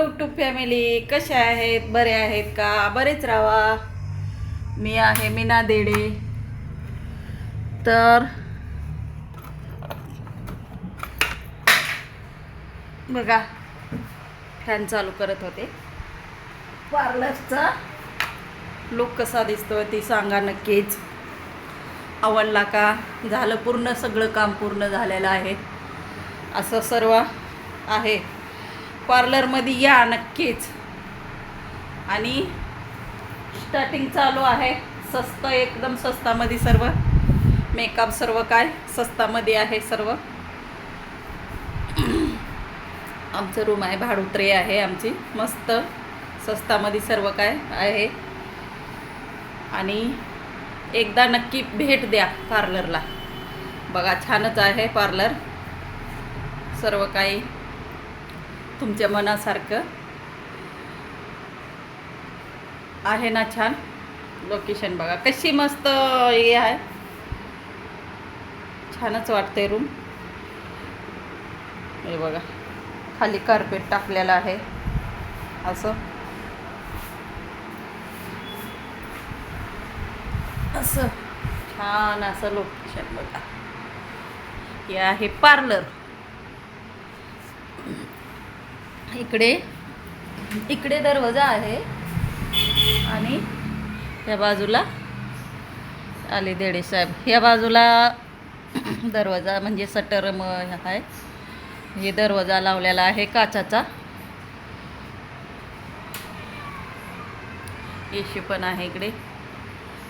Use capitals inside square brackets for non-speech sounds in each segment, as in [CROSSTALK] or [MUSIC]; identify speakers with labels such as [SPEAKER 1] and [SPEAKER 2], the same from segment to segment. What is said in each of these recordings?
[SPEAKER 1] YouTube family कशा आहेत? बरे आहेत का? बरेच राहा मी आहे मीना देडे. तर बघा फॅन चालू करत होते. पार्लरचा लुक कसा दिसतोय ती सांगा नक्कीच. आवडला का? झालं पूर्ण सगळं काम पूर्ण झालेलं आहे. असं सर्व आहे. पार्लरमध्ये या नक्कीच. आणि स्टार्टिंग चालू आहे. स्वस्त एकदम स्वस्तामध्ये सर्व. मेकअप सर्व काय? स्वस्तामध्ये आहे सर्व. आमचं रूम आहे भाडुत्रे आहे आमची. मस्त. स्वस्तामध्ये सर्व काय आहे. आणि एकदा नक्की भेट द्या पार्लरला. बघा छानच आहे पार्लर. सर्व काही तुमच्या मनासारखं. आहे ना छान. लोकेशन बघा. कशी मस्त हे आहे. छानच वाटते रूम हे बघा. खाली कार्पेट टाकलेलं आहे. असं. असं. छान असं लोकेशन बघा. हे आहे पार्लर इकडे इकडे दरवाजा आहे. आणि या बाजूला आले देडे साहेब. या बाजूला [CLEARS THROAT] दरवाजा म्हणजे सटर म आहे. हे दरवाजा लावलेला आहे काचाचा. येशी पण आहे इकडे.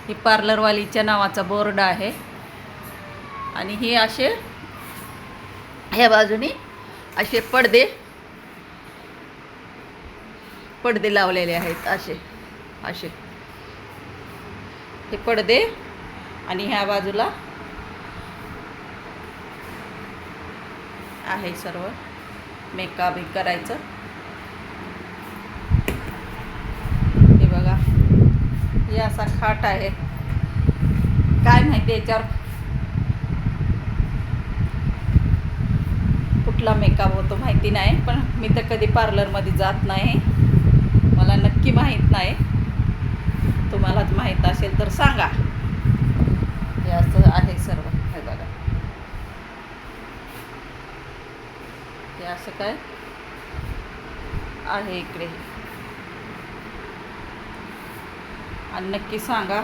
[SPEAKER 1] ही पार्लरवालीच्या नावाचा बोर्ड आहे. आणि हे असे ह्या बाजूनी असे पडदे पडदे लावलेले आहेत असे. असे. हे पडदे आणि ह्या बाजूला आहे सर्व. मेकअप हे करायचं. हे बघा. हे असा खाट आहे. काय माहिती याच्यावर कुठला मेकअप होतो माहिती नाही पण मी तर कधी पार्लरमध्ये जात नाही. मला नक्की माहीत नाही. तुम्हालाच माहीत असेल तर सांगा. हे असं आहे सर्व. हे बघा. हे असं काय? आहे इकडे. आणि नक्की सांगा.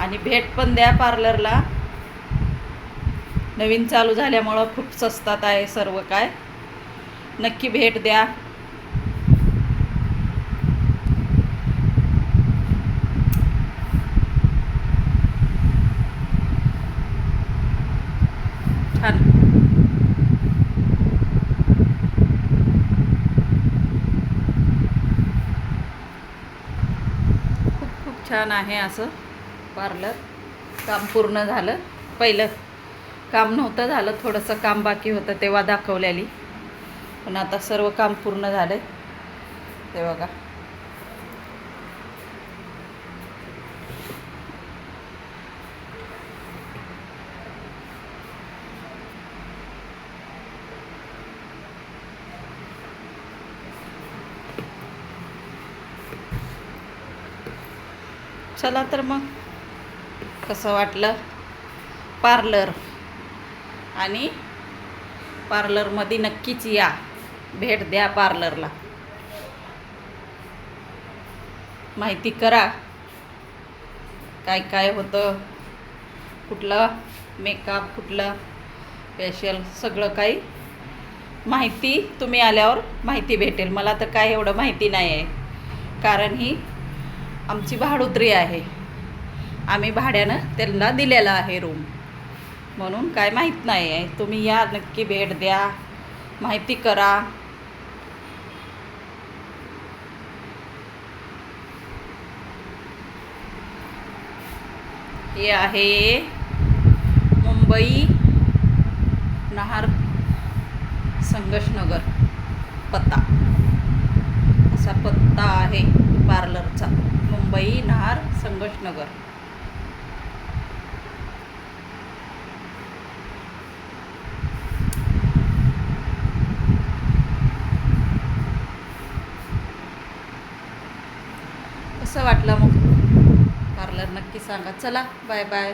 [SPEAKER 1] आणि भेट पण द्या पार्लरला. नवीन चालू झाल्यामुळं खूप स्वस्तात आहे सर्व काय. नक्की भेट द्या छान खूप खूप छान आहे असं पार्लर. काम पूर्ण झालं. पहिलं काम नव्हतं झालं थोडंसं काम बाकी होतं तेव्हा दाखवलेली. पण आता सर्व काम पूर्ण झालं ते बघा. चला तर मग. कसं वाटलं? पार्लर. आणि पार्लरमध्ये नक्कीच या. भेट द्या पार्लरला. माहिती करा. काय काय होतं? कुठलं? मेकअप कुठलं? फेशियल सगळं काही माहिती तुम्ही आल्यावर माहिती भेटेल. मला तर काय एवढं माहिती नाही आहे कारण ही आमची भाडोत्री आहे. आम्ही भाड्यानं त्यांना दिलेला आहे रूम म्हणून काय माहीत नाही आहे तुम्ही या नक्की भेट द्या. माहिती करा. हे आहे मुंबई नहार संघर्षनगर पत्ता. असा पत्ता आहे. पार्लरचा. मुंबई नहार संघर्षनगर कसं वाटलं मग? पार्लर नक्की सांगा. चला बाय बाय